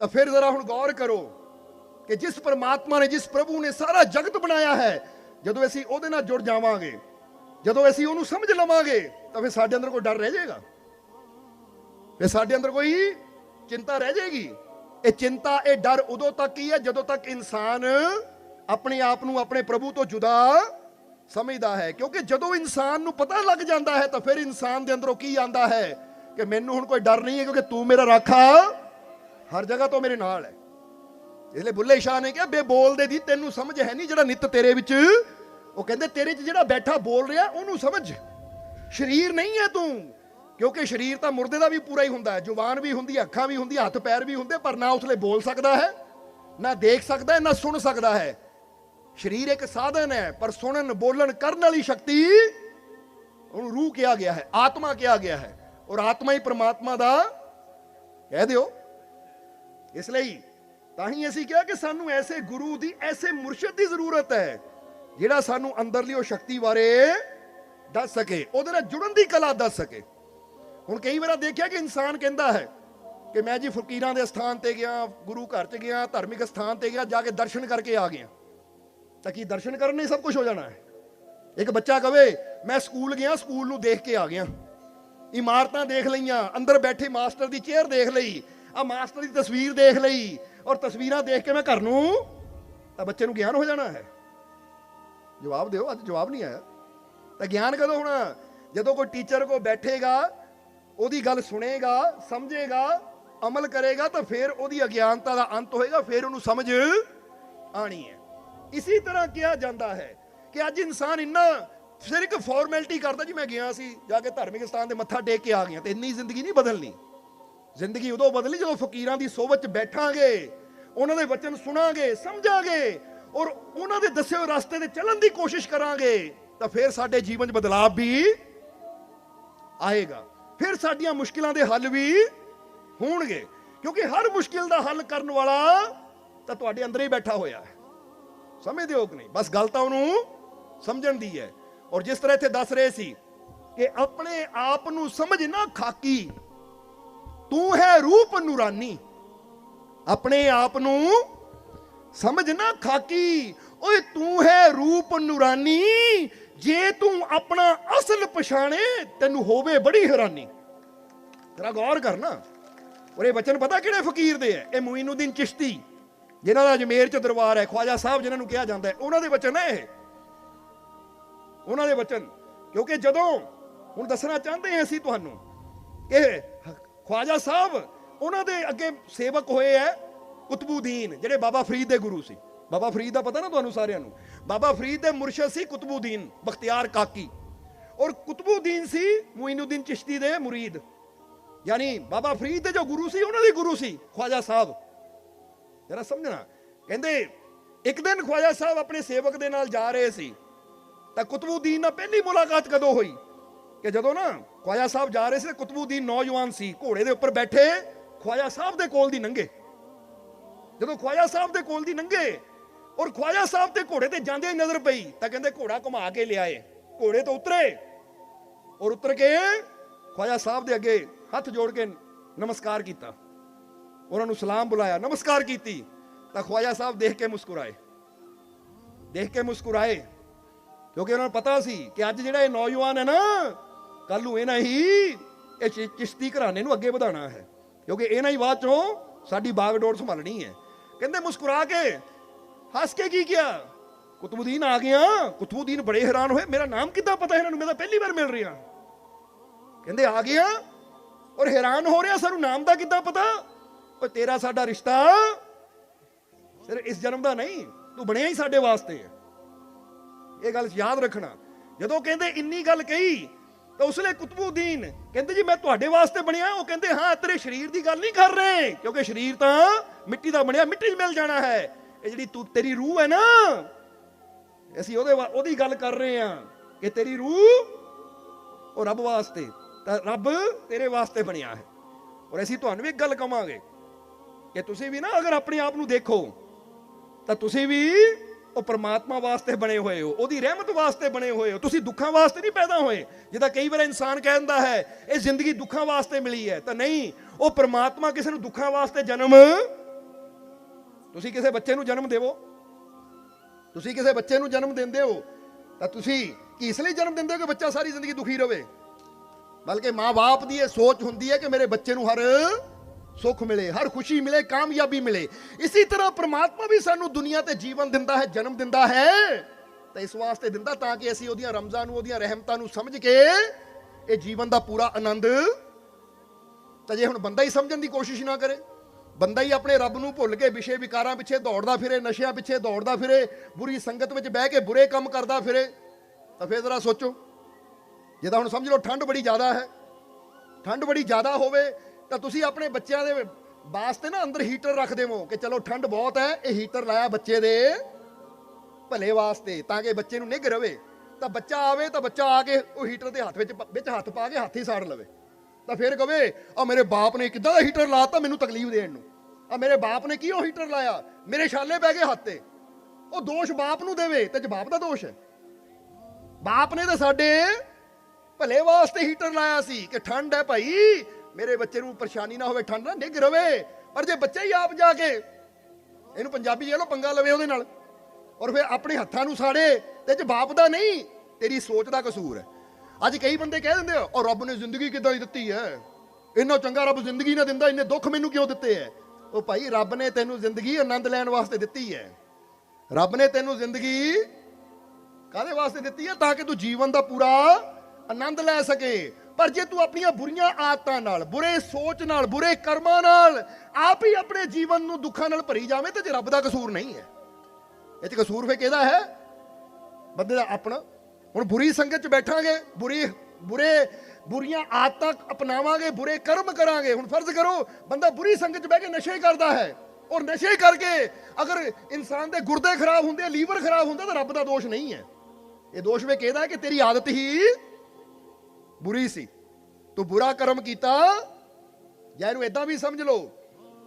ਤਾਂ ਫਿਰ ਜ਼ਰਾ ਹੁਣ ਗੌਰ ਕਰੋ ਕਿ ਜਿਸ ਪਰਮਾਤਮਾ ਨੇ, ਜਿਸ ਪ੍ਰਭੂ ਨੇ ਸਾਰਾ ਜਗਤ ਬਣਾਇਆ ਹੈ, ਜਦੋਂ ਅਸੀਂ ਉਹਦੇ ਨਾਲ ਜੁੜ ਜਾਵਾਂਗੇ, ਜਦੋਂ ਅਸੀਂ ਉਹਨੂੰ ਸਮਝ ਲਵਾਂਗੇ, ਤਾਂ ਫਿਰ ਸਾਡੇ ਅੰਦਰ ਕੋਈ ਡਰ ਰਹਿ ਜਾਏਗਾ। ਫਿਰ ਸਾਡੇ ਅੰਦਰ ਕੋਈ ਚਿੰਤਾ ਰਹਿ ਜਾਏਗੀ। ਇਹ ਚਿੰਤਾ, ਇਹ ਡਰ ਉਦੋਂ ਤੱਕ ਹੀ ਹੈ ਜਦੋਂ ਤੱਕ ਇਨਸਾਨ ਆਪਣੇ ਆਪ ਨੂੰ, ਆਪਣੇ ਪ੍ਰਭੂ ਤੋਂ ਜੁਦਾ ਸਮਝਦਾ ਹੈ। ਕਿਉਂਕਿ ਜਦੋਂ ਇਨਸਾਨ ਨੂੰ ਪਤਾ ਲੱਗ ਜਾਂਦਾ ਹੈ, ਤਾਂ ਫਿਰ ਇਨਸਾਨ ਦੇ ਅੰਦਰੋਂ ਕੀ ਆਂਦਾ ਹੈ ਕਿ ਮੈਨੂੰ ਹੁਣ ਕੋਈ ਡਰ ਨਹੀਂ ਹੈ, ਕਿਉਂਕਿ ਤੂੰ ਮੇਰਾ ਰਾਖਾ ਹਰ ਜਗ੍ਹਾ ਤੋਂ ਮੇਰੇ ਨਾਲ ਹੈ। ਇਸ ਲਈ ਬੁੱਲੇ ਸ਼ਾਹ ਨੇ ਕਿਹਾ, ਬੇ ਬੋਲਦੇ ਦੀ ਤੈਨੂੰ ਸਮਝ ਹੈ ਨਹੀਂ ਜਿਹੜਾ ਨਿਤ ਤੇਰੇ ਵਿੱਚ। ਉਹ ਕਹਿੰਦੇ, ਤੇਰੇ 'ਚ ਜਿਹੜਾ ਬੈਠਾ ਬੋਲ ਰਿਹਾ, ਉਹਨੂੰ ਸਮਝ। ਸਰੀਰ ਨਹੀਂ ਹੈ ਤੂੰ, ਕਿਉਂਕਿ ਸਰੀਰ ਤਾਂ ਮੁਰਦੇ ਦਾ ਵੀ ਪੂਰਾ ਹੀ ਹੁੰਦਾ ਹੈ। ਜ਼ੁਬਾਨ ਵੀ ਹੁੰਦੀ ਹੈ ਅੱਖਾਂ ਵੀ ਹੁੰਦੀਆਂ ਹੱਥ ਪੈਰ ਵੀ ਹੁੰਦੇ, ਪਰ ਨਾ ਉਸ ਲਈ ਬੋਲ ਸਕਦਾ ਹੈ, ਨਾ ਦੇਖ ਸਕਦਾ ਹੈ, ਨਾ ਸੁਣ ਸਕਦਾ ਹੈ। ਸਰੀਰ ਇੱਕ ਸਾਧਨ ਹੈ, ਪਰ ਸੁਣਨ, ਬੋਲਣ, ਕਰਨ ਵਾਲੀ ਸ਼ਕਤੀ ਉਹਨੂੰ ਰੂਹ ਕਿਹਾ ਗਿਆ ਹੈ, ਆਤਮਾ ਕਿਹਾ ਗਿਆ ਹੈ। ਔਰ ਆਤਮਾ ਹੀ ਪ੍ਰਮਾਤਮਾ ਦਾ, ਕਹਿ ਦਿਓ ਇਸ ਲਈ ਤਾਂ ਹੀ ਅਸੀਂ ਕਿਹਾ ਕਿ ਸਾਨੂੰ ਐਸੇ ਗੁਰੂ ਦੀ, ਐਸੇ ਮੁਰਸ਼ਿਦ ਦੀ ਜ਼ਰੂਰਤ ਹੈ, ਜਿਹੜਾ ਸਾਨੂੰ ਅੰਦਰਲੀ ਉਹ ਸ਼ਕਤੀ ਬਾਰੇ ਦੱਸ ਸਕੇ, ਉਹਦੇ ਨਾਲ ਜੁੜਨ ਦੀ ਕਲਾ ਦੱਸ ਸਕੇ। ਹੁਣ ਕਈ ਵਾਰ ਦੇਖਿਆ ਕਿ ਇਨਸਾਨ ਕਹਿੰਦਾ ਹੈ ਕਿ ਮੈਂ ਜੀ ਫਕੀਰਾਂ ਦੇ ਸਥਾਨ ਤੇ ਗਿਆ, ਗੁਰੂ ਘਰ ਚ ਗਿਆ, ਧਾਰਮਿਕ ਸਥਾਨ ਤੇ ਗਿਆ, ਜਾ ਕੇ ਦਰਸ਼ਨ ਕਰਕੇ ਆ ਗਿਆ। ਤਾਂ ਕੀ ਦਰਸ਼ਨ ਕਰਨ ਨਾਲ ਸਭ ਕੁਝ ਹੋ ਜਾਣਾ ਹੈ? ਇੱਕ ਬੱਚਾ ਕਵੇ, ਮੈਂ ਸਕੂਲ ਗਿਆ, ਸਕੂਲ ਨੂੰ ਦੇਖ ਕੇ ਆ ਗਿਆ। ਇਮਾਰਤਾਂ ਦੇਖ ਲਈਆਂ, ਅੰਦਰ ਬੈਠੇ ਮਾਸਟਰ ਦੀ ਚੇਅਰ ਦੇਖ ਲਈ ਆ ਮਾਸਟਰ ਦੀ ਤਸਵੀਰ ਦੇਖ ਲਈ ਔਰ ਤਸਵੀਰਾਂ ਦੇਖ ਕੇ ਮੈਂ ਘਰ ਨੂੰ ਤਾਂ ਬੱਚੇ ਨੂੰ ਗਿਆਨ ਹੋ ਜਾਣਾ ਹੈ। ਜਵਾਬ ਦਿਓ, ਅੱਜ ਜਵਾਬ ਨਹੀਂ ਆਇਆ। ਤਾਂ ਗਿਆਨ ਕਦੋਂ ਹੋਣਾ? ਜਦੋਂ ਕੋਈ ਟੀਚਰ ਕੋ ਬੈਠੇਗਾ, ਉਹਦੀ ਗੱਲ ਸੁਣੇਗਾ, ਸਮਝੇਗਾ, ਅਮਲ ਕਰੇਗਾ, ਤਾਂ ਫਿਰ ਉਹਦੀ ਅਗਿਆਨਤਾ ਦਾ ਅੰਤ ਹੋਏਗਾ, ਫਿਰ ਉਹਨੂੰ ਸਮਝ ਆਣੀ ਹੈ। ਇਸੇ ਤਰ੍ਹਾਂ ਕਿਹਾ ਜਾਂਦਾ ਹੈ ਕਿ ਅੱਜ ਇਨਸਾਨ ਇੰਨਾ ਸਿਰ ਇੱਕ ਫਾਰਮੈਲਿਟੀ ਕਰਦਾ ਜੀ, ਮੈਂ ਗਿਆ ਸੀ, ਜਾ ਕੇ ਧਾਰਮਿਕ ਸਥਾਨ ਤੇ ਮੱਥਾ ਟੇਕ ਕੇ ਆ ਗਿਆ ਤੇ ਇੰਨੀ ਜ਼ਿੰਦਗੀ ਨਹੀਂ ਬਦਲਣੀ। ਜ਼ਿੰਦਗੀ ਉਦੋਂ ਬਦਲੀ ਜਦੋਂ ਫਕੀਰਾਂ ਦੀ ਸੋਭਤ ਚ ਬੈਠਾਂਗੇ, ਉਹਨਾਂ ਦੇ ਵਚਨ ਸੁਣਾਂਗੇ, ਸਮਝਾਂਗੇ ਔਰ ਉਹਨਾਂ ਦੇ ਦੱਸੇ ਹੋਏ ਰਸਤੇ ਤੇ ਚੱਲਣ ਦੀ ਕੋਸ਼ਿਸ਼ ਕਰਾਂਗੇ, ਤਾਂ ਫਿਰ ਸਾਡੇ ਜੀਵਨ 'ਚ ਬਦਲਾਅ ਵੀ ਆਏਗਾ। ਫਿਰ ਸਾਡੀਆਂ ਮੁਸ਼ਕਿਲਾਂ ਦੇ ਹੱਲ ਵੀ ਹੋਣਗੇ। ਕਿਉਂਕਿ ਹਰ ਮੁਸ਼ਕਿਲ ਦਾ ਹੱਲ ਕਰਨ ਵਾਲਾ ਤਾਂ ਤੁਹਾਡੇ ਅੰਦਰ ਹੀ ਬੈਠਾ ਹੋਇਆ ਹੈ। ਸਮਝਦੇ ਹੋ ਕਿ ਨਹੀਂ? ਬਸ ਗੱਲ ਤਾਂ ਉਹਨੂੰ ਸਮਝਣ ਦੀ ਹੈ। ਔਰ ਜਿਸ ਤਰ੍ਹਾਂ ਇੱਥੇ ਦੱਸ ਰਹੇ ਸੀ ਕਿ ਆਪਣੇ ਆਪ ਨੂੰ ਸਮਝ ਨਾ ਖਾਕੀ ਤੂੰ ਹੈ ਰੂਪ ਨੂਰਾਨੀ। ਆਪਣੇ ਆਪ ਨੂੰ ਸਮਝ ਨਾ ਖਾਕੀ। ਓਏ ਤੂੰ ਹੈ ਰੂਪ ਨੂਰਾਨੀ। ਜੇ ਤੂੰ ਆਪਣਾ ਅਸਲ ਪਛਾਣੇ, ਤੈਨੂੰ ਹੋਵੇ ਬੜੀ ਹੈਰਾਨੀ। ਤੇਰਾ ਗੌਰ ਕਰਨਾ ਔਰ ਇਹ ਬਚਨ ਪਤਾ ਕਿਹੜੇ ਫਕੀਰ ਦੇ ਹੈ ਇਹ ਮੂਇਨੁਦੀਨ ਚਿਸ਼ਤੀ, ਜਿਨ੍ਹਾਂ ਦਾ ਅਜਮੇਰ ਚ ਦਰਬਾਰ ਹੈ ਖਵਾਜਾ ਸਾਹਿਬ ਜਿਨ੍ਹਾਂ ਨੂੰ ਕਿਹਾ ਜਾਂਦਾ ਹੈ ਉਹਨਾਂ ਦੇ ਬਚਨ ਹੈ ਇਹ। ਉਹਨਾਂ ਦੇ ਬਚਨ। ਕਿਉਂਕਿ ਜਦੋਂ, ਹੁਣ ਦੱਸਣਾ ਚਾਹੁੰਦੇ ਹਾਂ ਅਸੀਂ ਤੁਹਾਨੂੰ, ਇਹ ਖਵਾਜਾ ਸਾਹਿਬ, ਉਹਨਾਂ ਦੇ ਅੱਗੇ ਸੇਵਕ ਹੋਏ ਹੈ ਕੁਤਬੂਦੀਨ, ਜਿਹੜੇ ਬਾਬਾ ਫਰੀਦ ਦੇ ਗੁਰੂ ਸੀ। ਬਾਬਾ ਫਰੀਦ ਦਾ ਪਤਾ ਨਾ ਤੁਹਾਨੂੰ ਸਾਰਿਆਂ ਨੂੰ? ਬਾਬਾ ਫਰੀਦ ਦੇ ਮੁਰਸ਼ਦ ਸੀ ਕੁਤਬੂਦੀਨ, ਬਖਤਿਆਰ ਕਾਕੀ। ਔਰ ਕੁਤਬੂਦੀਨ ਸੀ ਮੁਇਨੁਦੀਨ ਚਿਸ਼ਤੀ ਦੇ ਮੁਰੀਦ। ਯਾਨੀ ਬਾਬਾ ਫਰੀਦ ਦੇ ਜੋ ਗੁਰੂ ਸੀ, ਉਹਨਾਂ ਦੇ ਗੁਰੂ ਸੀ ਖਵਾਜਾ ਸਾਹਿਬ। ਜਰਾ ਸਮਝਣਾ। ਕਹਿੰਦੇ, ਇੱਕ ਦਿਨ ਖਵਾਜਾ ਸਾਹਿਬ ਆਪਣੇ ਸੇਵਕ ਦੇ ਨਾਲ ਜਾ ਰਹੇ ਸੀ। ਤਾਂ ਕੁਤਬੂਦੀਨ ਨਾਲ ਪਹਿਲੀ ਮੁਲਾਕਾਤ ਕਦੋਂ ਹੋਈ? ਕਿ ਜਦੋਂ ਨਾ ਖਵਾਜਾ ਸਾਹਿਬ ਜਾ ਰਹੇ ਸੀ ਕੁਤਬੂਦੀਨ ਨੌਜਵਾਨ ਸੀ, ਘੋੜੇ ਦੇ ਉੱਪਰ ਬੈਠੇ ਖਵਾਜਾ ਸਾਹਿਬ ਦੇ ਕੋਲ ਦੀ ਲੰਘੇ ਜਦੋਂ ਖਵਾਜਾ ਸਾਹਿਬ ਦੇ ਕੋਲ ਦੀ ਲੰਘੇ ਔਰ ਖਵਾਜਾ ਸਾਹਿਬ ਤੇ ਘੋੜੇ ਤੇ ਜਾਂਦੇ ਹੀ ਨਜ਼ਰ ਪਈ, ਤਾਂ ਕਹਿੰਦੇ ਘੋੜਾ ਘੁਮਾ ਕੇ ਲਿਆਏ, ਘੋੜੇ ਤੋਂ ਉਤਰੇ ਔਰ ਉਤਰ ਕੇ ਖਵਾਜਾ ਸਾਹਿਬ ਦੇ ਅੱਗੇ ਹੱਥ ਜੋੜ ਕੇ ਨਮਸਕਾਰ ਕੀਤਾ ਉਹਨਾਂ ਨੂੰ ਸਲਾਮ ਬੁਲਾਇਆ, ਨਮਸਕਾਰ ਕੀਤੀ, ਤਾਂ ਖਵਾਜਾ ਸਾਹਿਬ ਦੇਖ ਕੇ ਮੁਸਕਰਾਏ। ਦੇਖ ਕੇ ਮੁਸਕਰਾਏ, ਕਿਉਂਕਿ ਉਹਨਾਂ ਨੂੰ ਪਤਾ ਸੀ ਕਿ ਅੱਜ ਜਿਹੜਾ ਇਹ ਨੌਜਵਾਨ ਹੈ ਨਾ ਕੱਲ ਨੂੰ ਇਹਨਾਂ ਹੀ ਇਹ ਚਿਸ਼ਤੀ ਘਰਾਣੇ ਨੂੰ ਅੱਗੇ ਵਧਾਉਣਾ ਹੈ। ਕਿਉਂਕਿ ਇਹਨਾਂ ਹੀ ਬਾਅਦ ਚੋਂ ਸਾਡੀ ਬਾਗਡੋਰ ਸੰਭਾਲਣੀ ਹੈ। ਕਹਿੰਦੇ ਮੁਸਕਰਾ ਕੇ, ਹੱਸ ਕੇ ਕੀ ਕਿਹਾ? ਕੁਤਬੁਦੀਨ ਆ ਗਿਆ। ਕੁਤਬੁਦੀਨ ਬੜੇ ਹੈਰਾਨ ਹੋਏ। ਮੇਰਾ ਨਾਮ ਕਿੱਦਾਂ ਪਤਾ ਇਹਨਾਂ ਨੂੰ? ਮੈਂ ਤਾਂ ਪਹਿਲੀ ਵਾਰ ਮਿਲ ਰਿਹਾ। ਕਹਿੰਦੇ ਆ ਗਿਆ ਔਰ ਹੈਰਾਨ ਹੋ ਰਿਹਾ, ਸਾਨੂੰ ਨਾਮ ਦਾ ਕਿੱਦਾਂ ਪਤਾ? ਓਏ ਤੇਰਾ ਸਾਡਾ ਰਿਸ਼ਤਾ ਸਿਰ ਇਸ ਜਨਮ ਦਾ ਨਹੀਂ, ਤੂੰ ਬਣਿਆ ਹੀ ਸਾਡੇ ਵਾਸਤੇ। ਇਹ ਗੱਲ ਯਾਦ ਰੱਖਣਾ। ਜਦੋਂ ਕਹਿੰਦੇ ਇੰਨੀ ਗੱਲ ਕਹੀ ਤਾਂ ਉਸਲੇ ਕੁਤਬੂਦੀਨ ਕਹਿੰਦੇ ਜੀ, ਮੈਂ ਤੁਹਾਡੇ ਵਾਸਤੇ ਬਣਿਆ ਉਹ ਕਹਿੰਦੇ, ਹਾਂ, ਤੇਰੇ ਸਰੀਰ ਦੀ ਗੱਲ ਨਹੀਂ ਕਰ ਰਹੇ, ਕਿਉਂਕਿ ਸਰੀਰ ਤਾਂ ਮਿੱਟੀ ਦਾ ਬਣਿਆ, ਮਿੱਟੀ 'ਚ ਮਿਲ ਜਾਣਾ ਹੈ। ਇਹ ਜਿਹੜੀ ਤੂੰ, ਤੇਰੀ ਰੂਹ ਹੈ ਨਾ, ਅਸੀਂ ਉਹਦੇ ਉਹਦੀ ਗੱਲ ਕਰ ਰਹੇ ਹਾਂ ਕਿ ਤੇਰੀ ਰੂਹ ਉਹ ਰੱਬ ਵਾਸਤੇ, ਤਾਂ ਰੱਬ ਤੇਰੇ ਵਾਸਤੇ ਬਣਿਆ ਹੈ। ਔਰ ਅਸੀਂ ਤੁਹਾਨੂੰ ਵੀ ਇੱਕ ਗੱਲ ਕਵਾਂਗੇ ਕਿ ਤੁਸੀਂ ਵੀ ਨਾ ਅਗਰ ਆਪਣੇ ਆਪ ਨੂੰ ਦੇਖੋ, ਤਾਂ ਤੁਸੀਂ ਵੀ ਉਹ ਪ੍ਰਮਾਤਮਾ ਵਾਸਤੇ ਬਣੇ ਹੋਏ ਹੋ, ਉਹਦੀ ਰਹਿਮਤ ਵਾਸਤੇ ਬਣੇ ਹੋਏ ਹੋ, ਤੁਸੀਂ ਦੁੱਖਾਂ ਵਾਸਤੇ ਨਹੀਂ ਪੈਦਾ ਹੋਏ। ਜਿੱਦਾਂ ਕਈ ਵਾਰ ਇਨਸਾਨ ਕਹਿੰਦਾ ਹੈ, ਇਹ ਜ਼ਿੰਦਗੀ ਦੁੱਖਾਂ ਵਾਸਤੇ ਮਿਲੀ ਹੈ, ਤਾਂ ਨਹੀਂ, ਉਹ ਪ੍ਰਮਾਤਮਾ ਕਿਸੇ ਨੂੰ ਦੁੱਖਾਂ ਵਾਸਤੇ ਜਨਮ ਤੁਸੀਂ ਕਿਸੇ ਬੱਚੇ ਨੂੰ ਜਨਮ ਦੇਵੋ। ਤੁਸੀਂ ਕਿਸੇ ਬੱਚੇ ਨੂੰ ਜਨਮ ਦਿੰਦੇ ਹੋ, ਤਾਂ ਤੁਸੀਂ ਕੀ ਇਸ ਲਈ ਜਨਮ ਦਿੰਦੇ ਹੋ ਕਿ ਬੱਚਾ ਸਾਰੀ ਜ਼ਿੰਦਗੀ ਦੁਖੀ ਰਹੇ ਬਲਕਿ ਮਾਂ-ਬਾਪ ਦੀ ਇਹ ਸੋਚ ਹੁੰਦੀ ਹੈ ਕਿ ਮੇਰੇ ਬੱਚੇ ਨੂੰ ਹਰ ਸੁੱਖ ਮਿਲੇ, ਹਰ ਖੁਸ਼ੀ ਮਿਲੇ, ਕਾਮਯਾਬੀ ਮਿਲੇ। ਇਸੇ ਤਰ੍ਹਾਂ ਪ੍ਰਮਾਤਮਾ ਵੀ ਸਾਨੂੰ ਦੁਨੀਆ ਤੇ ਜੀਵਨ ਦਿੰਦਾ ਹੈ, ਜਨਮ ਦਿੰਦਾ ਹੈ। ਤਾਂ ਇਸ ਵਾਸਤੇ ਦਿੰਦਾ ਤਾਂ ਕਿ ਅਸੀਂ ਉਹਦੀਆਂ ਰਮਜ਼ਾਂ ਨੂੰ, ਉਹਦੀਆਂ ਰਹਿਮਤਾਂ ਨੂੰ ਸਮਝ ਕੇ ਇਹ ਜੀਵਨ ਦਾ ਪੂਰਾ ਆਨੰਦ ਤਾਂ ਜੇ ਹੁਣ ਬੰਦਾ ਹੀ ਸਮਝਣ ਦੀ ਕੋਸ਼ਿਸ਼ ਨਾ ਕਰੇ, ਬੰਦਾ ਹੀ ਆਪਣੇ ਰੱਬ ਨੂੰ ਭੁੱਲ ਕੇ ਵਿਸ਼ੇ ਵਿਕਾਰਾਂ ਪਿੱਛੇ ਦੌੜਦਾ ਫਿਰੇ, ਨਸ਼ਿਆਂ ਪਿੱਛੇ ਦੌੜਦਾ ਫਿਰੇ, ਬੁਰੀ ਸੰਗਤ ਵਿੱਚ ਬਹਿ ਕੇ ਬੁਰੇ ਕੰਮ ਕਰਦਾ ਫਿਰੇ, ਤਾਂ ਫੇਰ ਜ਼ਰਾ ਸੋਚੋ। ਜੇ ਤਾਂ ਹੁਣ ਸਮਝ ਲਓ ਠੰਡ ਬੜੀ ਜ਼ਿਆਦਾ ਹੈ, ਠੰਡ ਬੜੀ ਜ਼ਿਆਦਾ ਹੋਵੇ ਤਾਂ ਤੁਸੀਂ ਆਪਣੇ ਬੱਚਿਆਂ ਦੇ ਵਾਸਤੇ ਨਾ ਅੰਦਰ ਹੀਟਰ ਰੱਖ ਦੇਵੋ ਕਿ ਚਲੋ ਠੰਡ ਬਹੁਤ ਹੈ, ਇਹ ਹੀਟਰ ਲਾਇਆ ਬੱਚੇ ਦੇ ਭਲੇ ਵਾਸਤੇ ਤਾਂ ਕਿ ਬੱਚੇ ਨੂੰ ਨਿੱਘ ਰਵੇ। ਤਾਂ ਬੱਚਾ ਆਵੇ ਤਾਂ ਬੱਚਾ ਆ ਕੇ ਉਹ ਹੀਟਰ ਦੇ ਹੱਥ ਵਿੱਚ ਵਿੱਚ ਹੱਥ ਪਾ ਕੇ ਹੱਥ ਹੀ ਸਾੜ ਲਵੇ। ਤਾਂ ਫਿਰ ਕਵੇ ਆ ਮੇਰੇ ਬਾਪ ਨੇ ਕਿੱਦਾਂ ਦਾ ਹੀਟਰ ਲਾਤਾ ਮੈਨੂੰ ਤਕਲੀਫ ਦੇਣ ਨੂੰ? ਆ ਮੇਰੇ ਬਾਪ ਨੇ ਕਿਉਂ ਹੀਟਰ ਲਾਇਆ? ਮੇਰੇ ਛਾਲੇ ਪੈ ਗਏ ਹੱਥ ਤੇ। ਉਹ ਦੋਸ਼ ਬਾਪ ਨੂੰ ਦੇਵੇ ਤੇ ਜਵਾਬ ਦਾ ਦੋਸ਼ ਹੈ। ਬਾਪ ਨੇ ਤਾਂ ਸਾਡੇ ਭਲੇ ਵਾਸਤੇ ਹੀਟਰ ਲਾਇਆ ਸੀ ਕਿ ਠੰਡ ਹੈ ਭਾਈ ਮੇਰੇ ਬੱਚੇ ਨੂੰ ਪਰੇਸ਼ਾਨੀ ਨਾ ਹੋਵੇ, ਠੰਡ ਨਾ ਡਿੱਗ ਰਵੇ। ਪਰ ਜੇ ਬੱਚਾ ਹੀ ਆਪ ਜਾ ਕੇ ਇਹਨੂੰ ਪੰਜਾਬੀ ਜੇ ਲੋ ਪੰਗਾ ਲਵੇ ਉਹਦੇ ਨਾਲ, ਔਰ ਫਿਰ ਆਪਣੇ ਹੱਥਾਂ ਨੂੰ ਸਾੜੇ, ਤੇ ਚ ਬਾਪ ਦਾ ਨਹੀਂ, ਤੇਰੀ ਸੋਚ ਦਾ ਕਸੂਰ ਹੈ। ਅੱਜ ਕਈ ਬੰਦੇ ਕਹਿ ਦਿੰਦੇ ਔਰ ਰੱਬ ਨੇ ਜ਼ਿੰਦਗੀ ਕਿੱਦਾਂ ਦਿੱਤੀ ਹੈ? ਇੰਨਾ ਚੰਗਾ ਰੱਬ ਜ਼ਿੰਦਗੀ ਨਾ ਦਿੰਦਾ, ਇੰਨੇ ਦੁੱਖ ਮੈਨੂੰ ਕਿਉਂ ਦਿੱਤੇ ਹੈ? ਉਹ ਭਾਈ, ਰੱਬ ਨੇ ਤੈਨੂੰ ਜ਼ਿੰਦਗੀ ਆਨੰਦ ਲੈਣ ਵਾਸਤੇ ਦਿੱਤੀ ਹੈ। ਰੱਬ ਨੇ ਤੈਨੂੰ ਜ਼ਿੰਦਗੀ ਕਾਹਦੇ ਵਾਸਤੇ ਦਿੱਤੀ ਹੈ? ਤਾਂ ਕਿ ਤੂੰ ਜੀਵਨ ਦਾ ਪੂਰਾ ਆਨੰਦ ਲੈ ਸਕੇ ਪਰ ਜੇ ਤੂੰ ਆਪਣੀਆਂ ਬੁਰੀਆਂ ਆਦਤਾਂ ਨਾਲ, ਬੁਰੇ ਸੋਚ ਨਾਲ, ਬੁਰੇ ਕਰਮਾਂ ਨਾਲ ਆਪ ਹੀ ਆਪਣੇ ਜੀਵਨ ਨੂੰ ਦੁੱਖਾਂ ਨਾਲ ਭਰੀ ਜਾਵੇਂ, ਤੇ ਜੇ ਰੱਬ ਦਾ ਕਸੂਰ ਨਹੀਂ ਹੈ, ਇਹ ਚ ਕਸੂਰ ਫੇ ਕਿਹਦਾ ਹੈ? ਬੰਦੇ ਦਾ ਆਪਣਾ। ਹੁਣ ਬੁਰੀ ਸੰਗਤ ਚ ਬੈਠਾਂਗੇ, ਬੁਰੀ, ਬੁਰੇ, ਬੁਰੀਆਂ ਆਦਤਾਂ ਅਪਣਾਵਾਂਗੇ, ਬੁਰੇ ਕਰਮ ਕਰਾਂਗੇ, ਹੁਣ ਫਰਜ਼ ਕਰੋ, ਬੰਦਾ ਬੁਰੀ ਸੰਗਤ ਚ ਬਹਿ ਕੇ ਨਸ਼ੇ ਕਰਦਾ ਹੈ, ਔਰ ਨਸ਼ੇ ਕਰਕੇ ਅਗਰ ਇਨਸਾਨ ਦੇ ਗੁਰਦੇ ਖਰਾਬ ਹੁੰਦੇ ਲੀਵਰ ਖਰਾਬ ਹੁੰਦਾ, ਤਾਂ ਰੱਬ ਦਾ ਦੋਸ਼ ਨਹੀਂ ਹੈ। ਇਹ ਦੋਸ਼ ਵੇ ਕਿਹਦਾ ਕਿ ਤੇਰੀ ਆਦਤ ਹੀ ਬੁਰੀ ਸੀ। ਤੂੰ ਬੁਰਾ ਕਰਮ ਕੀਤਾ, ਜਾਂ ਇਹਨੂੰ ਇਦਾਂ ਵੀ ਸਮਝ ਲਓ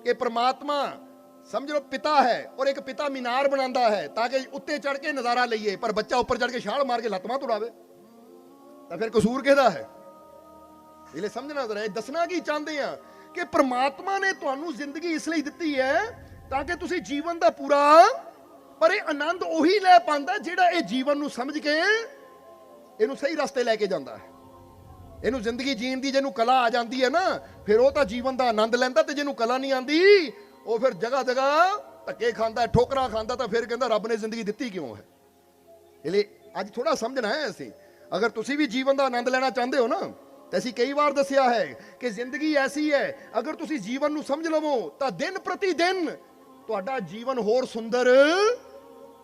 ਕਿ ਪ੍ਰਮਾਤਮਾ ਸਮਝ ਲਓ ਪਿਤਾ ਹੈ ਔਰ ਇੱਕ ਪਿਤਾ ਮੀਨਾਰ ਬਣਾਉਂਦਾ ਹੈ ਤਾਂ ਕਿ ਉੱਤੇ ਚੜ ਕੇ ਨਜ਼ਾਰਾ ਲਈਏ, ਪਰ ਬੱਚਾ ਉੱਪਰ ਚੜ ਕੇ ਛਾਲ ਮਾਰ ਕੇ ਲੱਤਵਾਂ ਤੁੜਾਵੇ। ਤਾਂ ਫਿਰ ਕਸੂਰ ਕਿਹਦਾ ਹੈ? ਇਹ ਲਈ ਸਮਝਣਾ ਜ਼ਰਾ, ਇਹ ਦੱਸਣਾ ਕੀ ਚਾਹੁੰਦੇ ਆ ਕਿ ਪ੍ਰਮਾਤਮਾ ਨੇ ਤੁਹਾਨੂੰ ਜ਼ਿੰਦਗੀ ਇਸ ਲਈ ਦਿੱਤੀ ਹੈ ਤਾਂ ਕਿ ਤੁਸੀਂ ਜੀਵਨ ਦਾ ਪੂਰਾ, ਪਰ ਇਹ ਆਨੰਦ ਉਹੀ ਲੈ ਪਾਉਂਦਾ ਜਿਹੜਾ ਇਹ ਜੀਵਨ ਨੂੰ ਸਮਝ ਕੇ ਇਹਨੂੰ ਸਹੀ ਰਸਤੇ ਲੈ ਕੇ ਜਾਂਦਾ ਹੈ। ਇਹਨੂੰ ਜ਼ਿੰਦਗੀ ਜੀਣ ਦੀ ਜਿਹਨੂੰ ਕਲਾ ਆ ਜਾਂਦੀ ਹੈ ਨਾ, ਫਿਰ ਉਹ ਤਾਂ ਜੀਵਨ ਦਾ ਆਨੰਦ ਲੈਂਦਾ ਤੇ ਜਿਹਨੂੰ ਕਲਾ ਨਹੀਂ ਆਂਦੀ ਉਹ ਫਿਰ ਜਗਾ ਜਗਾ ਧੱਕੇ ਖਾਂਦਾ ਠੋਕਰਾਂ ਖਾਂਦਾ ਤਾਂ ਫਿਰ ਕਹਿੰਦਾ ਰੱਬ ਨੇ ਜ਼ਿੰਦਗੀ ਦਿੱਤੀ ਕਿਉਂ ਹੈ? ਇਹ ਲਈ ਅੱਜ ਥੋੜਾ ਸਮਝਣਾ ਹੈ ਅਸੀਂ। ਅਗਰ ਤੁਸੀਂ ਵੀ ਜੀਵਨ ਦਾ ਆਨੰਦ ਲੈਣਾ ਚਾਹੁੰਦੇ ਹੋ ਨਾ, ਤੇ ਅਸੀਂ ਕਈ ਵਾਰ ਦੱਸਿਆ ਹੈ ਕਿ ਜ਼ਿੰਦਗੀ ਐਸੀ ਹੈ, ਅਗਰ ਤੁਸੀਂ ਜੀਵਨ ਨੂੰ ਸਮਝ ਲਵੋ, ਤਾਂ ਦਿਨ ਪ੍ਰਤੀ ਦਿਨ ਤੁਹਾਡਾ ਜੀਵਨ ਹੋਰ ਸੁੰਦਰ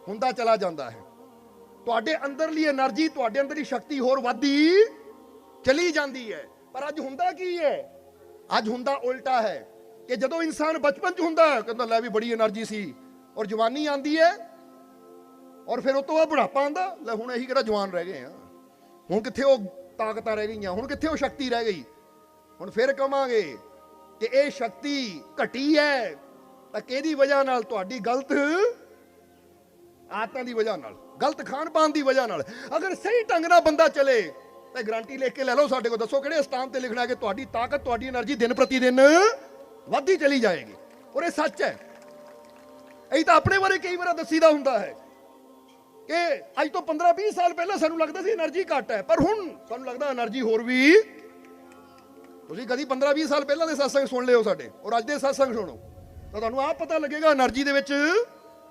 ਹੁੰਦਾ ਚਲਾ ਜਾਂਦਾ ਹੈ। ਤੁਹਾਡੇ ਅੰਦਰਲੀ એનર્ਜੀ ਤੁਹਾਡੇ ਅੰਦਰਲੀ ਸ਼ਕਤੀ ਹੋਰ ਵੱਧਦੀ ਚਲੀ ਜਾਂਦੀ ਹੈ। ਪਰ ਅੱਜ ਹੁੰਦਾ ਕੀ ਹੈ? ਅੱਜ ਹੁੰਦਾ ਉਲਟਾ ਹੈ ਕਿ ਜਦੋਂ ਇਨਸਾਨ ਬਚਪਨ 'ਚ ਹੁੰਦਾ ਹੈ, ਕਹਿੰਦਾ, ਲੈ ਵੀ ਬੜੀ એનર્ਜੀ ਸੀ। ਔਰ ਜਵਾਨੀ ਆਂਦੀ ਹੈ ਔਰ ਫਿਰ ਉਹ ਤੋਂ ਬਾਅਦ ਬੁਢਾਪਾ ਆਂਦਾ, ਲੈ ਹੁਣ ਇਹੀ ਕਿਹੜਾ ਜਵਾਨ ਰਹਿ ਗਏ ਆ। ਹੁਣ ਕਿੱਥੇ ਉਹ ਤਾਕਤਾਂ ਰਹਿ ਗਈਆਂ, ਹੁਣ ਕਿੱਥੇ ਉਹ ਸ਼ਕਤੀ ਰਹਿ ਗਈ? ਹੁਣ ਫਿਰ ਕਵਾਂਗੇ ਕਿ ਇਹ ਸ਼ਕਤੀ ਘਟੀ ਹੈ ਤਾਂ ਕਿਹਦੀ ਵਜ੍ਹਾ ਨਾਲ? ਤੁਹਾਡੀ ਗਲਤ ਆਤਾਂ ਦੀ ਵਜ੍ਹਾ ਨਾਲ, ਗਲਤ ਖਾਣ ਪਾਣ ਦੀ ਵਜ੍ਹਾ ਨਾਲ। ਅਗਰ ਸਹੀ ਢੰਗ ਨਾਲ ਬੰਦਾ ਚਲੇ ਤਾਂ ਗਾਰੰਟੀ ਲਿਖ ਕੇ ਲੈ ਲਓ ਸਾਡੇ ਕੋਲ। ਦੱਸੋ ਕਿਹੜੇ ਸਟਾਮ ਤੇ ਲਿਖਣਾ ਕਿ ਤੁਹਾਡੀ ਤਾਕਤ, ਤੁਹਾਡੀ એનર્ਜੀ ਦਿਨ ਪ੍ਰਤੀ ਦਿਨ ਵੱਧਦੀ ਚਲੀ ਜਾਏਗੀ। ਔਰ ਇਹ ਸੱਚ ਹੈ। ਇਹ ਤਾਂ ਆਪਣੇ ਬਾਰੇ ਕਈ ਵਾਰ ਦੱਸੀਦਾ ਹੁੰਦਾ ਹੈ ਕਿ ਅੱਜ ਤੋਂ 15 20 ਸਾਲ ਪਹਿਲਾਂ ਸਾਨੂੰ ਲੱਗਦਾ ਸੀ એનર્ਜੀ ਘੱਟ ਹੈ, ਪਰ ਹੁਣ ਸਾਨੂੰ ਲੱਗਦਾ એનર્ਜੀ ਹੋਰ ਵੀ ਤੁਸੀਂ ਕਦੀ 15 20 ਸਾਲ ਪਹਿਲਾਂ ਦੇ satsang ਸੁਣ ਲਿਓ ਸਾਡੇ, ਔਰ ਅੱਜ ਦੇ satsang ਸੁਣੋ। ਤਾਂ ਤੁਹਾਨੂੰ ਆਪ ਪਤਾ ਲੱਗੇਗਾ એનર્ਜੀ ਦੇ ਵਿੱਚ,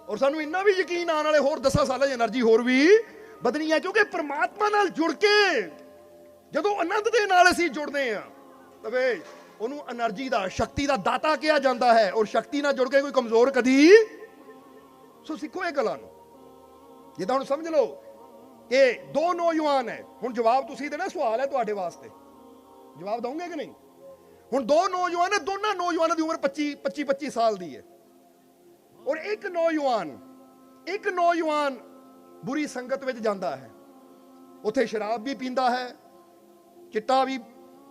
ਔਰ ਸਾਨੂੰ ਇੰਨਾ ਵੀ ਯਕੀਨ ਆਉਣ ਵਾਲੇ ਹੋਰ 10 ਸਾਲਾਂ 'ਚ એનર્ਜੀ ਹੋਰ ਵੀ ਬਦਨੀ ਹੈ, ਕਿਉਂਕਿ ਪਰਮਾਤਮਾ ਨਾਲ ਜੁੜ ਕੇ ਜਦੋਂ ਆਨੰਦ ਦੇ ਨਾਲ ਅਸੀਂ ਜੁੜਦੇ ਆ ਤਵੇ ਉਹਨੂੰ એનર્ਜੀ ਦਾ, ਸ਼ਕਤੀ ਦਾ ਦਾਤਾ ਕਿਹਾ ਜਾਂਦਾ ਹੈ ਔਰ ਸ਼ਕਤੀ ਨਾਲ ਜੁੜ ਕੇ ਕੋਈ ਕਮਜ਼ੋਰ ਕਦੀ ਸੋ ਸਿੱਖੋ ਇਹ ਗੱਲਾਂ ਨੂੰ। ਜਿੱਦਾਂ ਹੁਣ ਸਮਝ ਲਓ ਇਹ ਦੋ ਨੌਜਵਾਨ ਹੈ। ਹੁਣ ਜਵਾਬ ਤੁਸੀਂ ਦੇਣਾ, ਸਵਾਲ ਹੈ ਤੁਹਾਡੇ ਵਾਸਤੇ। ਜਵਾਬ ਦਵੋਗੇ ਕਿ ਨਹੀਂ? ਹੁਣ ਦੋ ਨੌਜਵਾਨ ਹੈ, ਦੋਨਾਂ ਨੌਜਵਾਨਾਂ ਦੀ ਉਮਰ 25 25 25 ਸਾਲ ਦੀ ਹੈ। ਔਰ ਇੱਕ ਨੌਜਵਾਨ ਇੱਕ ਨੌਜਵਾਨ ਬੁਰੀ ਸੰਗਤ ਵਿੱਚ ਜਾਂਦਾ ਹੈ। ਉੱਥੇ ਸ਼ਰਾਬ ਵੀ ਪੀਂਦਾ ਹੈ ਚਿੱਟਾ ਵੀ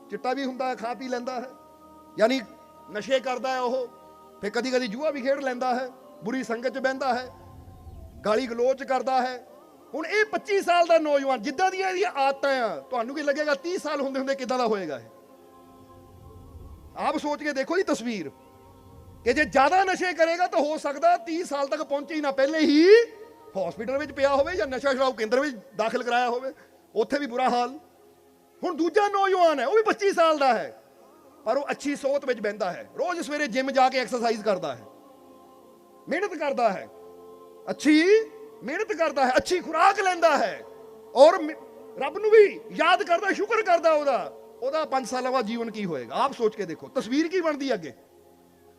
ਚਿੱਟਾ ਵੀ ਹੁੰਦਾ ਹੈ, ਖਾ ਪੀ ਲੈਂਦਾ ਹੈ। ਯਾਨੀ ਨਸ਼ੇ ਕਰਦਾ ਹੈ ਉਹ, ਫਿਰ ਕਦੀ ਕਦੀ ਜੂਆ ਵੀ ਖੇਡ ਲੈਂਦਾ ਹੈ, ਬੁਰੀ ਸੰਗਤ 'ਚ ਬਹਿੰਦਾ ਹੈ, ਗਾਲੀ ਗਲੋਚ ਕਰਦਾ ਹੈ। ਹੁਣ ਇਹ 25 ਸਾਲ ਦਾ ਨੌਜਵਾਨ, ਜਿੱਦਾਂ ਦੀਆਂ ਇਹਦੀਆਂ ਆਦਤਾਂ ਆ, ਤੁਹਾਨੂੰ ਕੀ ਲੱਗੇਗਾ 30 ਸਾਲ ਹੁੰਦੇ ਹੁੰਦੇ ਕਿੱਦਾਂ ਦਾ ਹੋਏਗਾ ਇਹ? ਆਪ ਸੋਚ ਕੇ ਦੇਖੋ ਜੀ ਤਸਵੀਰ। ਕਿ ਜੇ ਜ਼ਿਆਦਾ ਨਸ਼ੇ ਕਰੇਗਾ ਤਾਂ ਹੋ ਸਕਦਾ 30 ਸਾਲ ਤੱਕ ਪਹੁੰਚੇ ਹੀ ਨਾ, ਪਹਿਲੇ ਹੀ ਹਸਪੀਟਲ ਵਿੱਚ ਪਿਆ ਹੋਵੇ ਜਾਂ ਨਸ਼ਾ ਛੁਡਾਊ ਕੇਂਦਰ ਵਿੱਚ ਦਾਖਲ ਕਰਾਇਆ ਹੋਵੇ। ਉੱਥੇ ਵੀ ਬੁਰਾ ਹਾਲ। ਹੁਣ ਦੂਜਾ ਨੌਜਵਾਨ ਹੈ, ਉਹ ਵੀ 25 ਸਾਲ ਦਾ ਹੈ। ਪਰ ਉਹ ਅੱਛੀ ਸੋਤ ਵਿੱਚ ਬਹਿੰਦਾ ਹੈ। ਰੋਜ਼ ਸਵੇਰੇ ਜਿਮ ਜਾ ਕੇ ਐਕਸਰਸਾਈਜ਼ ਕਰਦਾ ਹੈ। ਮਿਹਨਤ ਕਰਦਾ ਹੈ। ਅੱਛੀ ਮਿਹਨਤ ਕਰਦਾ ਹੈ, ਅੱਛੀ ਖੁਰਾਕ ਲੈਂਦਾ ਹੈ। ਔਰ ਰੱਬ ਨੂੰ ਵੀ ਯਾਦ ਕਰਦਾ, ਸ਼ੁਕਰ ਕਰਦਾ ਉਹਦਾ। ਉਹਦਾ 5 ਸਾਲਾਂ ਬਾਅਦ ਜੀਵਨ ਕੀ ਹੋਏਗਾ? ਆਪ ਸੋਚ ਕੇ ਦੇਖੋ। ਤਸਵੀਰ ਕੀ ਬਣਦੀ ਅੱਗੇ?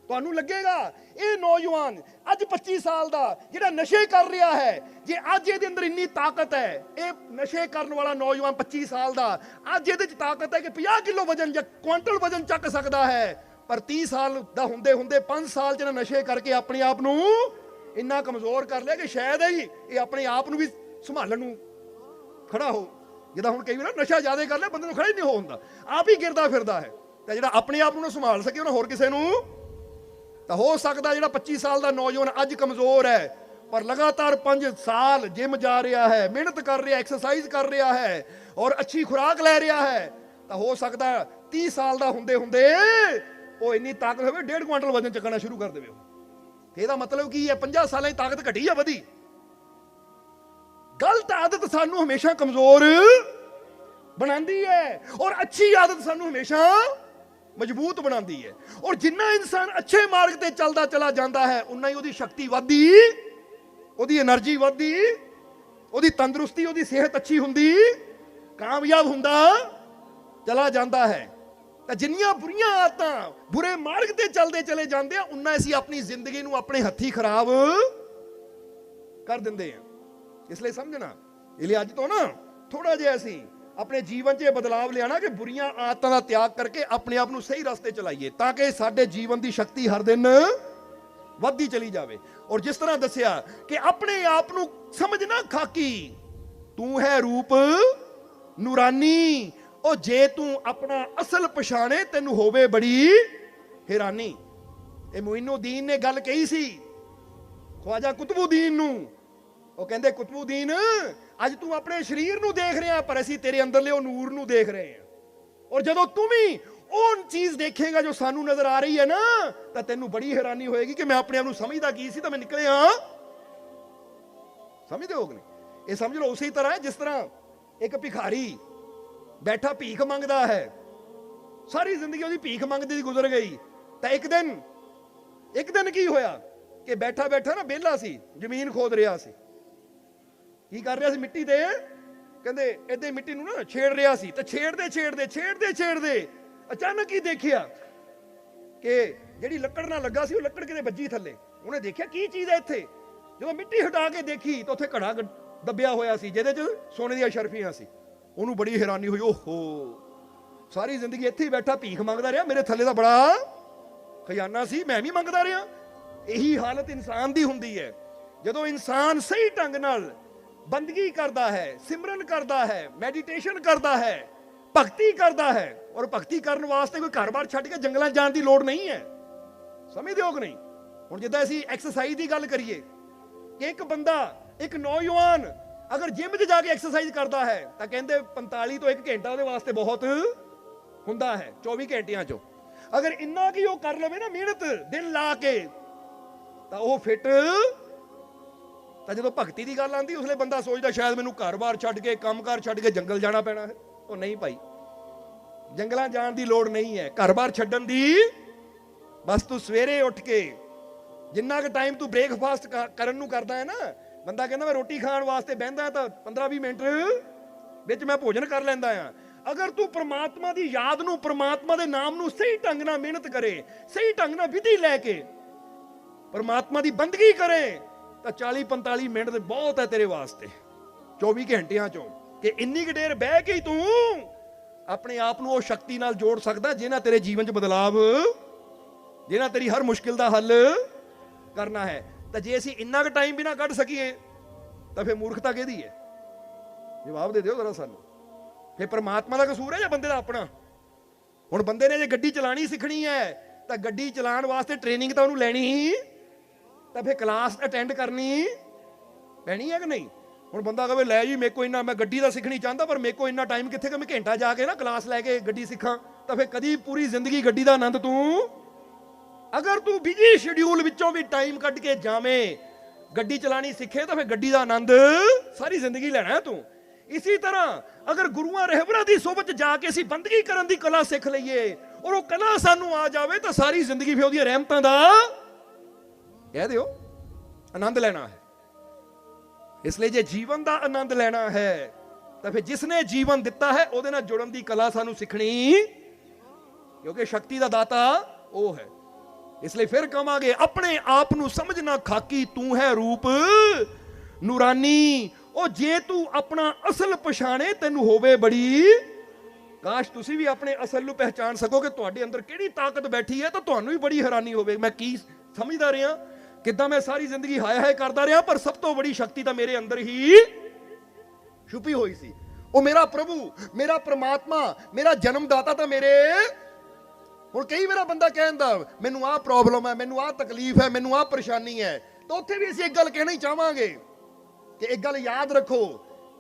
ਤੁਹਾਨੂੰ ਲੱਗੇਗਾ, ਇਹ ਨੌਜਵਾਨ ਅੱਜ 25 ਸਾਲ ਦਾ ਜਿਹੜਾ ਨਸ਼ੇ ਕਰ ਰਿਹਾ ਹੈ, ਜੇ ਅੱਜ ਇਹਦੇ ਅੰਦਰ ਇੰਨੀ ਤਾਕਤ ਹੈ, ਇਹ ਨਸ਼ੇ ਕਰਨ ਵਾਲਾ ਨੌਜਵਾਨ 25 ਸਾਲ ਦਾ ਅੱਜ ਇਹਦੇ 'ਚ ਤਾਕਤ ਹੈ ਕਿ 50 ਕਿਲੋ ਵਜਨ ਜਾਂ ਕੁਆਂਟਲ ਵਜਨ ਚੱਕ ਸਕਦਾ ਹੈ। ਪਰ 30 ਸਾਲ ਦਾ ਹੁੰਦੇ ਹੁੰਦੇ 5 ਸਾਲ ਚ ਨਸ਼ੇ ਕਰਕੇ ਆਪਣੇ ਆਪ ਨੂੰ ਇੰਨਾ ਕਮਜ਼ੋਰ ਕਰ ਲਿਆ ਕਿ ਸ਼ਾਇਦ ਹੀ ਇਹ ਆਪਣੇ ਆਪ ਨੂੰ ਵੀ ਸੰਭਾਲਣ ਨੂੰ ਖੜਾ ਹੋ ਜਿਹਦਾ ਹੁਣ ਕਈ ਵਾਰ ਨਸ਼ਾ ਜ਼ਿਆਦਾ ਕਰ ਲਿਆ, ਬੰਦੇ ਨੂੰ ਖੜਾ ਹੀ ਨਹੀਂ ਹੋ ਹੁੰਦਾ। ਆਪ ਹੀ ਗਿਰਦਾ ਫਿਰਦਾ ਹੈ। ਤੇ ਜਿਹੜਾ ਆਪਣੇ ਆਪ ਨੂੰ ਸੰਭਾਲ ਸਕੇ, ਉਹਨਾਂ ਹੋਰ ਕਿਸੇ ਨੂੰ ਤਾਂ ਹੋ ਸਕਦਾ ਜਿਹੜਾ 25 ਸਾਲ ਦਾ ਨੌਜਵਾਨ ਅੱਜ ਕਮਜ਼ੋਰ ਹੈ, ਪਰ ਲਗਾਤਾਰ 5 ਸਾਲ ਜਿਮ ਜਾ ਰਿਹਾ ਹੈ, ਮਿਹਨਤ ਕਰ ਰਿਹਾ ਐਕਸਰਸਾਈਜ਼ ਕਰ ਰਿਹਾ ਹੈ ਔਰ ਅੱਛੀ ਖੁਰਾਕ ਲੈ ਰਿਹਾ ਹੈ, ਤਾਂ ਹੋ ਸਕਦਾ 30 ਸਾਲ ਦਾ ਹੁੰਦੇ ਹੁੰਦੇ ਉਹ ਇੰਨੀ ਤਾਕਤ ਹੋਵੇ 1.5 ਕੁਆਂਟਲ ਵਜ਼ਨ ਚੱਕਣਾ ਸ਼ੁਰੂ ਕਰ ਦੇਵੇ ਤੇ ਇਹਦਾ ਮਤਲਬ ਕੀ ਹੈ 50 ਸਾਲਾਂ ਦੀ ਤਾਕਤ ਘਟੀ ਜਾਂ ਵਧੀ। ਗਲਤ ਆਦਤ ਸਾਨੂੰ ਹਮੇਸ਼ਾ ਕਮਜ਼ੋਰ ਬਣਾਉਂਦੀ ਹੈ ਔਰ ਅੱਛੀ ਆਦਤ ਸਾਨੂੰ ਹਮੇਸ਼ਾ ਮਜ਼ਬੂਤ ਬਣਾਉਂਦੀ ਹੈ। ਔਰ ਜਿੰਨਾ ਇਨਸਾਨ ਅੱਛੇ ਮਾਰਗ ਤੇ ਚੱਲਦਾ ਚਲਾ ਜਾਂਦਾ ਹੈ, ਉਨਾ ਹੀ ਉਹਦੀ ਸ਼ਕਤੀ ਵਧਦੀ, ਉਹਦੀ એનર્ਜੀ ਵਧਦੀ, ਉਹਦੀ ਤੰਦਰੁਸਤੀ, ਉਹਦੀ ਸਿਹਤ ਅੱਛੀ ਹੁੰਦੀ, ਕਾਮਯਾਬ ਹੁੰਦਾ, ਚਲਾ ਜਾਂਦਾ ਹੈ। ਤਾਂ ਜਿੰਨੀਆਂ ਬੁਰੀਆਂ ਆਦਤਾਂ ਬੁਰੇ ਮਾਰਗ ਤੇ ਚੱਲਦੇ ਚਲੇ ਜਾਂਦੇ ਆ, ਉਨਾ ਅਸੀਂ ਆਪਣੀ ਜ਼ਿੰਦਗੀ ਨੂੰ ਆਪਣੇ ਹੱਥੀ ਖਰਾਬ ਕਰ ਦਿੰਦੇ ਆ। ਇਸ ਲਈ ਸਮਝਣਾ, ਇਹ ਲਈ ਅੱਜ ਤੋਂ ਨਾ ਥੋੜਾ ਜਿਹਾ ਅਸੀਂ ਆਪਣੇ ਜੀਵਨ 'ਚ ਇਹ ਬਦਲਾਵ ਲਿਆਣਾ ਕਿ ਬੁਰੀਆਂ ਆਦਤਾਂ ਦਾ ਤਿਆਗ ਕਰਕੇ ਆਪਣੇ ਆਪ ਨੂੰ ਸਹੀ ਰਸਤੇ ਚਲਾਈਏ ਤਾਂ ਕਿ ਸਾਡੇ ਜੀਵਨ ਦੀ ਸ਼ਕਤੀ ਹਰ ਦਿਨ ਵੱਧਦੀ ਚਲੀ ਜਾਵੇ। ਔਰ ਜਿਸ ਤਰ੍ਹਾਂ ਦੱਸਿਆ ਕਿ ਆਪਣੇ ਆਪ ਨੂੰ ਸਮਝਣਾ ਖਾਕੀ, ਤੂੰ ਹੈ ਰੂਪ ਨੂਰਾਨੀ, ਉਹ ਜੇ ਤੂੰ ਆਪਣਾ ਅਸਲ ਪਛਾਣੇ, ਤੈਨੂੰ ਹੋਵੇ ਬੜੀ ਹੈਰਾਨੀ। ਇਹ ਮੋਇਨੁਦੀਨ ਨੇ ਗੱਲ ਕਹੀ ਸੀ, ਖਵਾਜਾ ਕੁਤਬੁਦੀਨ ਨੂੰ। ਉਹ ਕਹਿੰਦੇ, ਕੁਤਬੁਦੀਨ ਅੱਜ ਤੂੰ ਆਪਣੇ ਸਰੀਰ ਨੂੰ ਦੇਖ ਰਿਹਾ, ਪਰ ਅਸੀਂ ਤੇਰੇ ਅੰਦਰਲੇ ਉਹ ਨੂਰ ਨੂੰ ਦੇਖ ਰਹੇ ਹਾਂ। ਔਰ ਜਦੋਂ ਤੂੰ ਵੀ ਉਹ ਚੀਜ਼ ਦੇਖੇਗਾ ਜੋ ਸਾਨੂੰ ਨਜ਼ਰ ਆ ਰਹੀ ਹੈ ਨਾ, ਤਾਂ ਤੈਨੂੰ ਬੜੀ ਹੈਰਾਨੀ ਹੋਏਗੀ ਕਿ ਮੈਂ ਆਪਣੇ ਆਪ ਨੂੰ ਸਮਝਦਾ ਕੀ ਸੀ ਤਾਂ ਮੈਂ ਨਿਕਲਿਆ। ਸਮਝਦੇ ਹੋ ਕਿ ਨਹੀਂ? ਇਹ ਸਮਝ ਲਓ, ਉਸੇ ਤਰ੍ਹਾਂ ਹੈ ਜਿਸ ਤਰ੍ਹਾਂ ਇੱਕ ਭਿਖਾਰੀ ਬੈਠਾ ਭੀਖ ਮੰਗਦਾ ਹੈ। ਸਾਰੀ ਜ਼ਿੰਦਗੀ ਉਹਦੀ ਭੀਖ ਮੰਗਦੀ ਦੀ ਗੁਜ਼ਰ ਗਈ। ਤਾਂ ਇੱਕ ਦਿਨ ਇੱਕ ਦਿਨ ਕੀ ਹੋਇਆ? ਕਿ ਬੈਠਾ ਬੈਠਾ ਨਾ ਵਿਹਲਾ ਸੀ, ਜ਼ਮੀਨ ਖੋਦ ਰਿਹਾ ਸੀ। ਕੀ ਕਰ ਰਿਹਾ ਸੀ ਮਿੱਟੀ ਤੇ? ਕਹਿੰਦੇ, ਏਦਾਂ ਮਿੱਟੀ ਨੂੰ ਨਾ ਛੇੜ ਰਿਹਾ ਸੀ। ਤੇ ਛੇੜਦੇ ਛੇੜਦੇ ਛੇੜਦੇ ਛੇੜਦੇ ਅਚਾਨਕ ਹੀ ਦੇਖਿਆ ਕਿ ਜਿਹੜੀ ਲੱਕੜ ਨਾਲ ਲੱਗਾ ਸੀ, ਉਹ ਲੱਕੜ ਕਿਤੇ ਵੱਜੀ ਥੱਲੇ। ਉਹਨੇ ਦੇਖਿਆ ਕੀ ਚੀਜ਼ ਹੈ ਇੱਥੇ? ਜਦੋਂ ਮਿੱਟੀ ਹਟਾ ਕੇ ਦੇਖੀ, ਤਾਂ ਉੱਥੇ ਘੜਾ ਦੱਬਿਆ ਹੋਇਆ ਸੀ, ਜਿਹਦੇ 'ਚ ਸੋਨੇ ਦੀਆਂ ਸ਼ਰਫੀਆਂ ਸੀ। ਉਹਨੂੰ ਬੜੀ ਹੈਰਾਨੀ ਹੋਈ, ਓਹੋ! ਸਾਰੀ ਜ਼ਿੰਦਗੀ ਇੱਥੇ ਹੀ ਬੈਠਾ, ਭੀਖ ਮੰਗਦਾ ਰਿਹਾ। ਮੇਰੇ ਥੱਲੇ ਦਾ ਬੜਾ ਖਜ਼ਾਨਾ ਸੀ, ਮੈਂ ਵੀ ਮੰਗਦਾ ਰਿਹਾ। ਇਹੀ ਹਾਲਤ ਇਨਸਾਨ ਦੀ ਹੁੰਦੀ ਹੈ। ਜਦੋਂ ਇਨਸਾਨ ਸਹੀ ਢੰਗ ਨਾਲ ਬੰਦਗੀ ਕਰਦਾ ਹੈ, ਸਿਮਰਨ ਕਰਦਾ ਹੈ ਮੈਡੀਟੇਸ਼ਨ ਕਰਦਾ ਹੈ, ਭਗਤੀ ਕਰਦਾ ਹੈ। ਔਰ ਭਗਤੀ ਕਰਨ ਵਾਸਤੇ ਕੋਈ ਘਰ-ਬਾਰ ਛੱਡ ਕੇ ਜੰਗਲਾਂ ਜਾਣ ਦੀ ਲੋੜ ਨਹੀਂ ਹੈ। ਸਮਝਦੇ ਹੋ ਕਿ ਨਹੀਂ। ਹੁਣ ਜਿੱਦਾਂ ਅਸੀਂ ਐਕਸਰਸਾਈਜ਼ ਦੀ ਗੱਲ ਕਰੀਏ, ਕਿ ਇੱਕ ਬੰਦਾ, ਇੱਕ ਨੌਜਵਾਨ ਅਗਰ ਜਿਮ 'ਚ ਜਾ ਕੇ ਐਕਸਰਸਾਈਜ਼ ਕਰਦਾ ਹੈ, ਤਾਂ ਕਹਿੰਦੇ 45 ਤੋਂ 1 ਘੰਟਾ ਉਹਦੇ ਵਾਸਤੇ ਬਹੁਤ ਹੁੰਦਾ ਹੈ 24 ਘੰਟਿਆਂ 'ਚੋਂ। ਅਗਰ ਇੰਨਾ ਕੀ ਉਹ ਕਰ ਲਵੇ ਨਾ ਮਿਹਨਤ, ਦਿਨ ਲਾ ਕੇ, ਤਾਂ ਉਹ ਫਿੱਟ ਤਾਂ ਜਦੋਂ ਭਗਤੀ ਦੀ ਗੱਲ ਆਉਂਦੀ ਉਸਲੇ ਬੰਦਾ ਸੋਚਦਾ, ਸ਼ਾਇਦ ਮੈਨੂੰ ਘਰ-ਬਾਰ ਛੱਡ ਕੇ, ਕੰਮ-ਕਾਰ ਛੱਡ ਕੇ ਜੰਗਲ ਜਾਣਾ ਪੈਣਾ ਹੈ। ਉਹ ਨਹੀਂ ਭਾਈ। ਜੰਗਲਾਂ ਜਾਣ ਦੀ ਲੋੜ ਨਹੀਂ ਹੈ। ਘਰ-ਬਾਰ ਛੱਡਣ ਦੀ ਬਸ ਤੂੰ ਸਵੇਰੇ ਉੱਠ ਕੇ ਜਿੰਨਾ ਕੁ ਟਾਈਮ ਤੂੰ ਬ੍ਰੇਕਫਾਸਟ ਕਰਨ ਨੂੰ ਕਰਦਾ ਹੈ ਨਾ, ਬੰਦਾ ਕਹਿੰਦਾ, ਮੈਂ ਰੋਟੀ ਖਾਣ ਵਾਸਤੇ ਬਹਿੰਦਾ ਤਾਂ 15-20 ਮਿੰਟ ਵਿੱਚ ਮੈਂ ਭੋਜਨ ਕਰ ਲੈਂਦਾ ਆ ਅਗਰ ਤੂੰ ਪ੍ਰਮਾਤਮਾ ਦੀ ਯਾਦ ਨੂੰ, ਪ੍ਰਮਾਤਮਾ ਦੇ ਨਾਮ ਨੂੰ ਸਹੀ ਢੰਗ ਨਾਲ ਮਿਹਨਤ ਕਰੇ, ਸਹੀ ਢੰਗ ਨਾਲ ਵਿਧੀ ਲੈ ਕੇ ਪਰਮਾਤਮਾ ਦੀ ਬੰਦਗੀ ਕਰੇ ਤਾਂ 40 45 ਮਿੰਟ ਦੇ ਬਹੁਤ ਹੈ ਤੇਰੇ ਵਾਸਤੇ। 24 ਘੰਟਿਆਂ ਚੋਂ ਕਿ ਇੰਨੀ ਕੁ ਦੇਰ ਬਹਿ ਕੇ ਹੀ ਤੂੰ ਆਪਣੇ ਆਪ ਨੂੰ ਉਹ ਸ਼ਕਤੀ ਨਾਲ ਜੋੜ ਸਕਦਾ ਜਿਹਨਾਂ ਤੇਰੇ ਜੀਵਨ 'ਚ ਬਦਲਾਵ, ਜਿਹਨਾਂ ਤੇਰੀ ਹਰ ਮੁਸ਼ਕਿਲ ਦਾ ਹੱਲ ਕਰਨਾ ਹੈ। ਤਾਂ ਜੇ ਅਸੀਂ ਇੰਨਾ ਕੁ ਟਾਈਮ ਵੀ ਨਾ ਕੱਢ ਸਕੀਏ, ਤਾਂ ਫਿਰ ਮੂਰਖਤਾ ਕਿਹਦੀ ਹੈ? ਜਵਾਬ ਦੇ ਦਿਓ ਜ਼ਰਾ ਸਾਨੂੰ। ਫਿਰ ਪਰਮਾਤਮਾ ਦਾ ਕਸੂਰ ਹੈ ਜਾਂ ਬੰਦੇ ਦਾ ਆਪਣਾ? ਹੁਣ ਬੰਦੇ ਨੇ ਜੇ ਗੱਡੀ ਚਲਾਣੀ ਸਿੱਖਣੀ ਹੈ, ਤਾਂ ਗੱਡੀ ਚਲਾਉਣ ਵਾਸਤੇ ਟ੍ਰੇਨਿੰਗ ਤਾਂ ਉਹਨੂੰ ਲੈਣੀ ਹੀ। ਤਾਂ ਫਿਰ ਕਲਾਸ ਅਟੈਂਡ ਕਰਨੀ ਪੈਣੀ ਹੈ ਕਿ ਨਹੀਂ? ਹੁਣ ਬੰਦਾ ਕਹੇ, ਲੈ ਜੀ, ਮੇਰੇ ਕੋ ਇੰਨਾ, ਮੈਂ ਗੱਡੀ ਦਾ ਸਿੱਖਣੀ ਚਾਹੁੰਦਾ, ਪਰ ਮੇਰੇ ਕੋ ਇੰਨਾ ਟਾਈਮ ਕਿੱਥੇ ਕਿ ਮੈਂ ਘੰਟਾ ਜਾ ਕੇ ਨਾ ਕਲਾਸ ਲੈ ਕੇ ਗੱਡੀ ਸਿੱਖਾਂ, ਤਾਂ ਫਿਰ ਕਦੀ ਪੂਰੀ ਜ਼ਿੰਦਗੀ ਗੱਡੀ ਦਾ ਆਨੰਦ ਤੂੰ? ਅਗਰ ਤੂੰ ਬਿਜ਼ੀ ਸ਼ਡਿਊਲ ਵਿੱਚੋਂ ਵੀ ਟਾਈਮ ਕੱਢ ਕੇ ਜਾਵੇਂ, ਗੱਡੀ ਚਲਾਣੀ ਸਿੱਖੇ, ਤਾਂ ਫਿਰ ਗੱਡੀ ਦਾ ਆਨੰਦ ਸਾਰੀ ਜ਼ਿੰਦਗੀ ਲੈਣਾ ਤੂੰ। ਇਸੇ ਤਰ੍ਹਾਂ ਅਗਰ ਗੁਰੂਆਂ ਰਹਿਬਰਾਂ ਦੀ ਸੋਬਤ ਜਾ ਕੇ ਅਸੀਂ ਬੰਦਗੀ ਕਰਨ ਦੀ ਕਲਾ ਸਿੱਖ ਲਈਏ, ਔਰ ਉਹ ਕਲਾ ਸਾਨੂੰ ਆ ਜਾਵੇ, ਤਾਂ ਸਾਰੀ ਜ਼ਿੰਦਗੀ ਫਿਰ ਉਹਦੀਆਂ ਰਹਿਮਤਾਂ ਦਾ ਕਹਿ ਦਿਓ, ਆਨੰਦ ਲੈਣਾ ਹੈ। ਇਸ ਲਈ ਜੇ ਜੀਵਨ ਦਾ ਆਨੰਦ ਲੈਣਾ ਹੈ, ਤਾਂ ਫਿਰ ਜਿਸ ਨੇ ਜੀਵਨ ਦਿੱਤਾ ਹੈ, ਉਹਦੇ ਨਾਲ ਜੁੜਨ ਦੀ ਕਲਾ ਸਾਨੂੰ ਸਿੱਖਣੀ, ਕਿਉਂਕਿ ਸ਼ਕਤੀ ਦਾ ਦਾਤਾ ਉਹ ਹੈ। ਇਸ ਲਈ ਫਿਰ ਕਵਾਂਗੇ, ਆਪਣੇ ਆਪ ਨੂੰ ਸਮਝਣਾ ਖਾਕੀ ਤੂੰ ਹੈ ਰੂਪ। ਨੂਰਾਨੀ, ਉਹ ਜੇ ਤੂੰ ਆਪਣਾ ਅਸਲ ਪਛਾਣੇ, ਤੈਨੂੰ ਹੋਵੇ ਬੜੀ। ਕਾਸ਼ ਤੁਸੀਂ ਵੀ ਆਪਣੇ ਅਸਲ ਨੂੰ ਪਹਿਚਾਨ ਸਕੋ ਕਿ ਤੁਹਾਡੇ ਅੰਦਰ ਕਿਹੜੀ ਤਾਕਤ ਬੈਠੀ ਹੈ, ਤਾਂ ਤੁਹਾਨੂੰ ਵੀ ਬੜੀ ਹੈਰਾਨੀ ਹੋਵੇ। ਮੈਂ ਕੀ ਸਮਝਦਾ ਰਿਹਾ? ਕਿੱਦਾਂ ਮੈਂ ਸਾਰੀ ਜ਼ਿੰਦਗੀ ਹਾਏ ਹਾਏ ਕਰਦਾ ਰਿਹਾ, ਪਰ ਸਭ ਤੋਂ ਬੜੀ ਸ਼ਕਤੀ ਤਾਂ ਮੇਰੇ ਅੰਦਰ ਹੀ ਛੁਪੀ ਹੋਈ ਸੀ। ਉਹ ਮੇਰਾ ਪ੍ਰਭੂ, ਮੇਰਾ ਪ੍ਰਮਾਤਮਾ, ਮੇਰਾ ਜਨਮਦਾਤਾ ਤਾਂ ਮੇਰੇ। ਹੁਣ ਕਈ ਵਾਰ ਬੰਦਾ ਕਹਿੰਦਾ ਮੈਨੂੰ ਆਹ ਪ੍ਰੋਬਲਮ ਹੈ, ਮੈਨੂੰ ਆਹ ਤਕਲੀਫ ਹੈ, ਮੈਨੂੰ ਆਹ ਪਰੇਸ਼ਾਨੀ ਹੈ। ਤਾਂ ਉੱਥੇ ਵੀ ਅਸੀਂ ਇੱਕ ਗੱਲ ਕਹਿਣੀ ਹੀ ਚਾਹਾਂਗੇ ਕਿ ਇੱਕ ਗੱਲ ਯਾਦ ਰੱਖੋ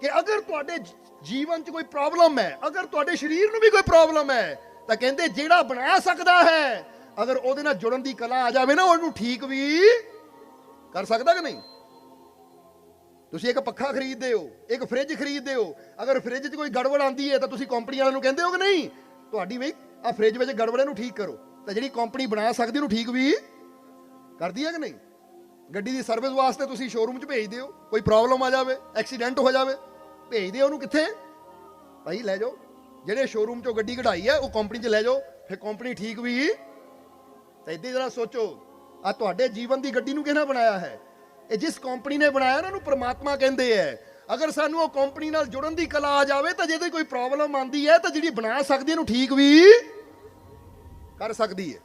ਕਿ ਅਗਰ ਤੁਹਾਡੇ ਜੀਵਨ 'ਚ ਕੋਈ ਪ੍ਰੋਬਲਮ ਹੈ, ਅਗਰ ਤੁਹਾਡੇ ਸਰੀਰ ਨੂੰ ਵੀ ਕੋਈ ਪ੍ਰੋਬਲਮ ਹੈ, ਤਾਂ ਕਹਿੰਦੇ ਜਿਹੜਾ ਬਣਾ ਸਕਦਾ ਹੈ ਅਗਰ ਉਹਦੇ ਨਾਲ ਜੁੜਨ ਦੀ ਕਲਾ ਆ ਜਾਵੇ ਨਾ ਉਹਨੂੰ ਠੀਕ ਵੀ ਕਰ ਸਕਦਾ ਕਿ ਨਹੀਂ? ਤੁਸੀਂ ਇੱਕ ਪੱਖਾ ਖਰੀਦਦੇ ਹੋ, ਇੱਕ ਫ੍ਰਿਜ ਖਰੀਦਦੇ ਹੋ, ਅਗਰ ਫ੍ਰਿਜ 'ਚ ਕੋਈ ਗੜਬੜ ਆਂਦੀ ਹੈ ਤਾਂ ਤੁਸੀਂ ਕੰਪਨੀ ਵਾਲਿਆਂ ਨੂੰ ਕਹਿੰਦੇ ਹੋ ਕਿ ਨਹੀਂ? ਤੁਹਾਡੀ ਵੀ ਆ ਫ੍ਰਿਜ ਵਿੱਚ ਗੜਬੜ ਇਹਨੂੰ ਠੀਕ ਕਰੋ। ਤਾਂ ਜਿਹੜੀ ਕੰਪਨੀ ਬਣਾ ਸਕਦੀ, ਉਹਨੂੰ ਠੀਕ ਵੀ ਕਰਦੀ ਹੈ ਕਿ ਨਹੀਂ? ਗੱਡੀ ਦੀ ਸਰਵਿਸ ਵਾਸਤੇ ਤੁਸੀਂ ਸ਼ੋਰੂਮ 'ਚ ਭੇਜਦੇ ਹੋ ਕੋਈ ਪ੍ਰੋਬਲਮ ਆ ਜਾਵੇ ਐਕਸੀਡੈਂਟ ਹੋ ਜਾਵੇ ਭੇਜਦੇ ਹੋ ਉਹਨੂੰ ਕਿੱਥੇ? ਭਾਈ ਲੈ ਜਾਓ, ਜਿਹੜੇ ਸ਼ੋਰੂਮ 'ਚੋਂ ਗੱਡੀ ਕਢਾਈ ਹੈ, ਉਹ ਕੰਪਨੀ 'ਚ ਲੈ ਜਾਓ, ਫਿਰ ਕੰਪਨੀ ਠੀਕ ਵੀ ਤਾਂ ਇਦਾਂ ਜਰਾ ਸੋਚੋ। ਆ ਤੁਹਾਡੇ ਜੀਵਨ ਦੀ ਗੱਡੀ ਨੂੰ ਕਿਹਨਾਂ ਬਣਾਇਆ ਹੈ? ਇਹ ਜਿਸ ਕੰਪਨੀ ਨੇ ਬਣਾਇਆ ਨਾ ਉਹਨੂੰ ਪ੍ਰਮਾਤਮਾ ਕਹਿੰਦੇ ਐ। ਅਗਰ ਸਾਨੂੰ ਉਹ ਕੰਪਨੀ ਨਾਲ ਜੁੜਨ ਦੀ ਕਲਾ ਆ ਜਾਵੇ, ਤਾਂ ਜੇ ਕੋਈ ਪ੍ਰੋਬਲਮ ਆਂਦੀ ਹੈ ਤਾਂ ਜਿਹੜੀ ਬਣਾ ਸਕਦੀ ਹੈ, ਇਹਨੂੰ ਠੀਕ ਵੀ ਕਰ ਸਕਦੀ ਹੈ